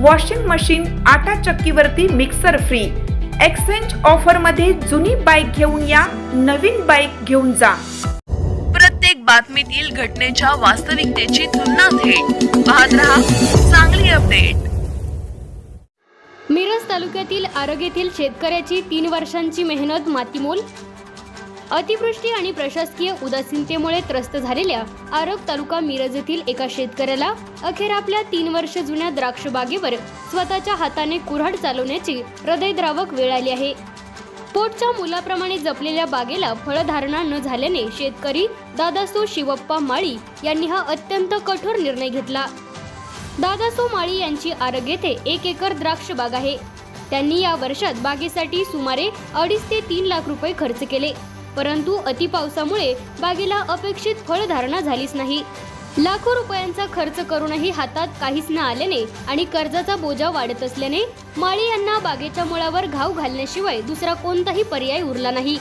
Washing machine आटा चक्कीवरती mixer free exchange ऑफरमध्ये जुनी बाईक घेऊन या नवीन बाईक घेऊन जा. प्रत्येक बातमीतील घटनेच्या वास्तविकतेची तुलना थेट. पाहत रहा चांगली अपडेट मिरज तालुक्यातील आरग येथील शेतकऱ्याची तीन वर्षांची मेहनत मातीमोल. अतिवृष्टी आणि प्रशासकीय उदासीनतेमुळे त्रस्त झालेल्या आरग तालुका मिरज येथील एका शेतकऱ्याला अखेर आपल्या तीन वर्ष जुन्या द्राक्ष बागेवर स्वतःच्या हाताने कुऱ्हाड चालवण्याची हृदयद्रावक वेळ आली आहे. पोटच्या मुलाप्रमाणे जपलेल्या बागेला फळधारणा न झाल्याने शेतकरी दादासो शिवप्पा माळी यांनी हा अत्यंत कठोर निर्णय घेतला. दादासो माळी यांची आरग येथे एक एकर द्राक्ष बाग आहे. त्यांनी या वर्षात बागेसाठी सुमारे अडीच ते तीन लाख रुपये खर्च केले. परंतु अतिपावसामुळे बागेला अपेक्षित फळधारणा झालीच नाही. लाखो रुपयांचा खर्च करूनही हातात काहीच न आल्याने आणि कर्जाचा बोजा वाढत असल्याने माळी यांना बागेच्या मुळावर घाव घालण्याशिवाय दुसरा कोणताही पर्याय उरला नाही.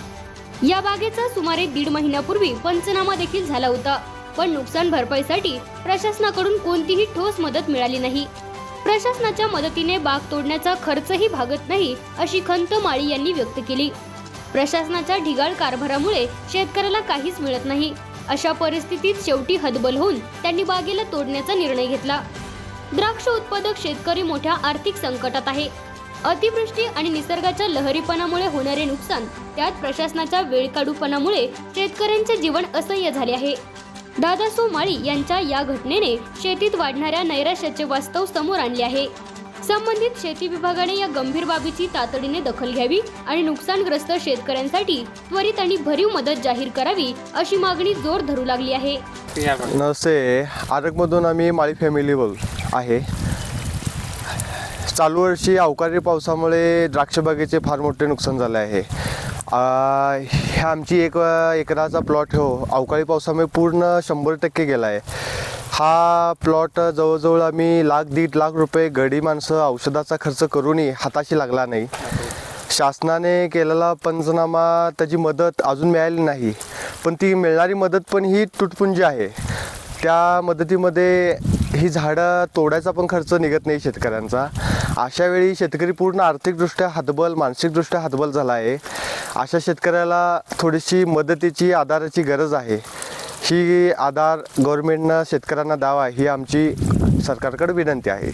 या बागेचा सुमारे दीड महिन्यापूर्वी पंचनामा देखील झाला होता. पण नुकसान भरपाईसाठी प्रशासनाकडून कोणतीही ठोस मदत मिळाली नाही. प्रशासनाच्या मदतीने बाग तोडण्याचा खर्चही भागत नाही अशी खंत माळी यांनी व्यक्त केली. प्रशासनाच्या ढिगाळ कारभारामुळे शेतकऱ्याला काहीच मिळत नाही. अशा परिस्थितीत शेवटी हतबल होऊन त्यांनी बागेला तोडण्याचा निर्णय घेतला. द्राक्ष उत्पादक शेतकरी मोठ्या आर्थिक संकटात आहे. अतिवृष्टी आणि निसर्गाच्या लहरीपणामुळे होणारे नुकसान त्यात प्रशासनाच्या वेळकाडूपणामुळे शेतकऱ्यांचे जीवन असह्य झाले आहे. दादासो माळी यांच्या या घटनेने शेतीत वाढणाऱ्या नैराश्याचे वास्तव समोर आणले आहे. संबंधित शेती विभागाने या गंभीर बाबीची तातडीने दखल घ्यावी आणि नुकसानग्रस्त शेतकऱ्यांसाठी त्वरित आणि भरीव मदत जाहीर करावी अशी मागणी जोर धरू लागली आहे. नमस्ते. आरकमधून आम्ही माळी फॅमिली बोल आहे. चालू वर्षी अवकाळी पावसामुळे द्राक्षबागेचे फार मोठे नुकसान झाले आहे. ह्या आमची एक एकराचा प्लॉट हो. अवकाळी पावसामुळे पूर्ण शंभर टक्के गेला आहे हा प्लॉट जवळजवळ आम्ही लाख दीड लाख रुपये गडी माणसं औषधाचा खर्च करूनही हाताशी लागला नाही. शासनाने केलेला पंचनामा त्याची मदत अजून मिळाली नाही. पण ती मिळणारी मदत पण ही तुटपुंजी आहे. त्या मदतीमध्ये ही झाडं तोडायचा पण खर्च निघत नाही शेतकऱ्यांचा. अशा वेळी शेतकरी पूर्ण आर्थिकदृष्ट्या हातबल मानसिकदृष्ट्या हातबल झाला आहे. अशा शेतकऱ्याला थोडीशी मदतीची आधाराची गरज आहे. ही आधार गव्हर्मेंटनं शेतकऱ्यांना द्यावा ही आमची सरकारकडे विनंती आहे.